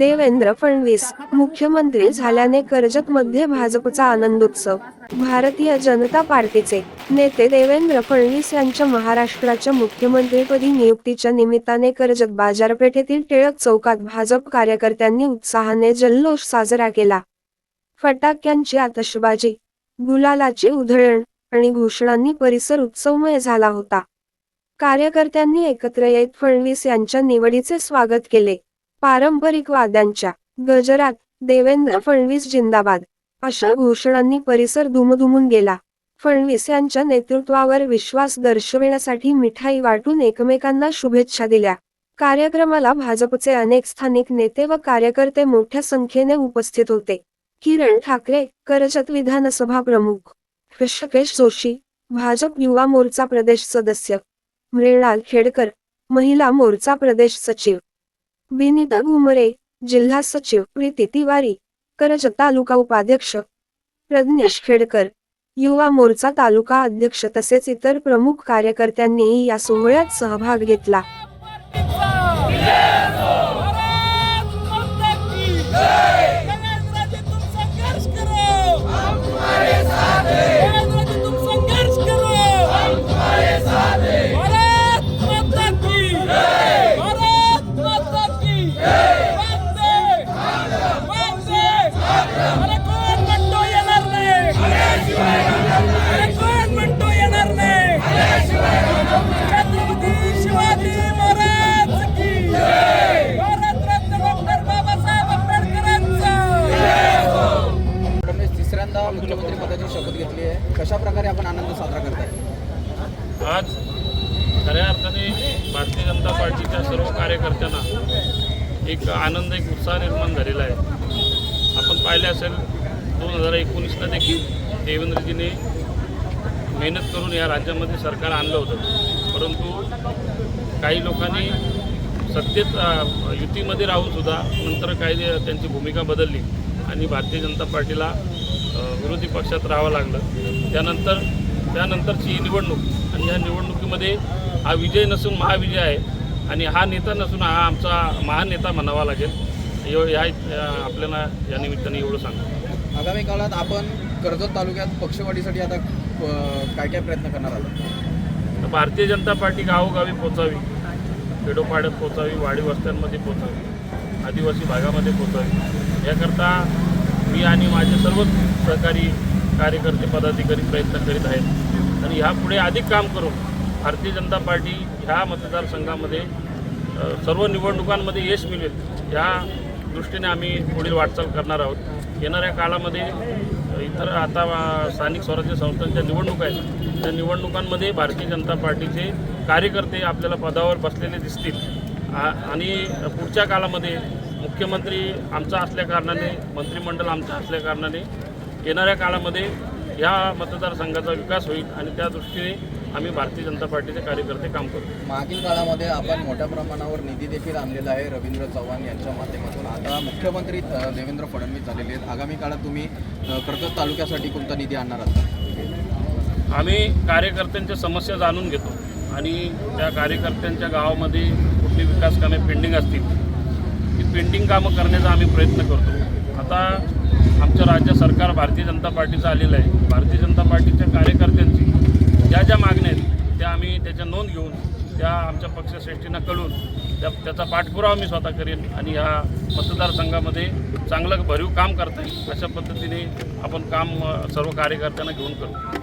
देवेंद्र फडणवीस मुख्यमंत्री झाल्याने कर्जत मध्ये भाजपचा आनंदोत्सव. भारतीय जनता पार्टीचे नेते देवेंद्र फडणवीस यांच्या महाराष्ट्राच्या मुख्यमंत्रीपदी नियुक्तीच्या निमित्ताने कर्जत बाजारपेठेतील टिळक चौकात भाजप कार्यकर्त्यांनी उत्साहाने जल्लोष साजरा केला. फटाक्यांची आतषबाजी गुलालाची उधळण आणि घोषणांनी परिसर उत्सवमय झाला होता. कार्यकर्त्यांनी एकत्र येत फडणवीस यांच्या निवडीचे स्वागत केले. पारंपरिक वाद्यांच्या गजरात देवेंद्र फडणवीस जिंदाबाद अशा घोषणांनी परिसर दुमदुमून गेला. फडणवीस यांच्या नेतृत्वावर विश्वास दर्शविण्यासाठी मिठाई वाटून एकमेकांना शुभेच्छा दिल्या. कार्यक्रमाला भाजपचे अनेक स्थानिक नेते व कार्यकर्ते मोठ्या संख्येने उपस्थित होते. किरण ठाकरे करजत विधानसभा प्रमुख. ऋषिकेश जोशी भाजप युवा मोर्चा प्रदेश सदस्य. मृणाल खेडकर महिला मोर्चा प्रदेश सचिव. विनिता घुमरे जिल्हा सचिव प्रीती तिवारी करज तालुका उपाध्यक्ष प्रज्ञेश खेडकर युवा मोर्चा तालुका अध्यक्ष तसेच इतर प्रमुख कार्यकर्त्यांनीही या सोहळ्यात सहभाग घेतला. मुख्यमंत्री पदाची शपथ घेतली आहे. कशा प्रकारे आपण आनंद साजरा करताय? आज खऱ्या अर्थाने भारतीय जनता पार्टीच्या सर्व कार्यकर्त्यांना एक आनंद एक उत्साह निर्माण झालेला आहे. आपण पाहिले असेल दोन हजार एकोणीसला देखील देवेंद्रजीने मेहनत करून या राज्यामध्ये सरकार आणलं होतं. परंतु काही लोकांनी सत्तेत युतीमध्ये राहूनसुद्धा नंतर काही त्यांची भूमिका बदलली आणि भारतीय जनता पार्टीला विरोधी पक्षात राहावं लागलं. त्यानंतर त्यानंतरची ही निवडणूक आणि या निवडणुकीमध्ये हा विजय नसून महाविजय आहे आणि हा नेता नसून हा आमचा महान नेता म्हणावा लागेल. एव अ, आपल्याला या निमित्ताने एवढं सांगतो. आगामी काळात आपण कर्जत तालुक्यात पक्षवाढीसाठी आता काय काय प्रयत्न करणार आहोत? तर भारतीय जनता पार्टी गावोगावी पोचावी खेडोपाड्यात पोचावी वाडी वस्त्यांमध्ये पोचावी आदिवासी भागामध्ये पोचावी याकरता मी आणि माझे सर्व सहकारी कार्यकर्ते पदाधिकारी प्रयत्न करीत आहेत. आणि ह्यापुढे अधिक काम करून भारतीय जनता पार्टी ह्या मतदारसंघामध्ये सर्व निवडणुकांमध्ये यश मिळेल या दृष्टीने आम्ही पुढील वाटचाल करणार आहोत. येणाऱ्या काळामध्ये इतर आता स्थानिक स्वराज्य संस्थांच्या निवडणुका आहेत. त्या निवडणुकांमध्ये भारतीय जनता पार्टीचे कार्यकर्ते आपल्याला पदावर बसलेले दिसतील. आ- आणि पुढच्या काळामध्ये मुख्यमंत्री आमचा असल्याकारणाने मंत्रिमंडळ आमचं असल्याकारणाने येणाऱ्या काळामध्ये या मतदारसंघाचा विकास होईल आणि त्या दृष्टीने आम्ही भारतीय जनता पार्टीचे कार्यकर्ते काम करू. मागील काळामध्ये आपण मोठ्या प्रमाणावर निधी देखील आणलेला आहे रवींद्र चव्हाण यांच्या माध्यमातून. आता मुख्यमंत्री देवेंद्र फडणवीस झालेले आहेत. आगामी काळात तुम्ही कर्जत तालुक्यासाठी कोणता निधी आणणार आहात? आम्ही कार्यकर्त्यांच्या समस्या जाणून घेतो आणि त्या कार्यकर्त्यांच्या गावामध्ये कुठली विकास कामे पेंडिंग असतील ती पेंडिंग कामं करण्याचा आम्ही प्रयत्न करतो. आता आमचं राज्य सरकार भारतीय जनता पार्टीचं आलेलं आहे. भारतीय जनता पार्टीच्या कार्यकर्त्यांची ज्या ज्या मागण्या आहेत त्या आम्ही त्याच्या नोंद घेऊन त्या आमच्या पक्षश्रेष्ठींना कळून त्या त्याचा पाठपुरावा मी स्वतः करेन आणि ह्या मतदारसंघामध्ये चांगलं भरीव काम करता येईल अशा पद्धतीने आपण काम सर्व कार्यकर्त्यांना घेऊन करू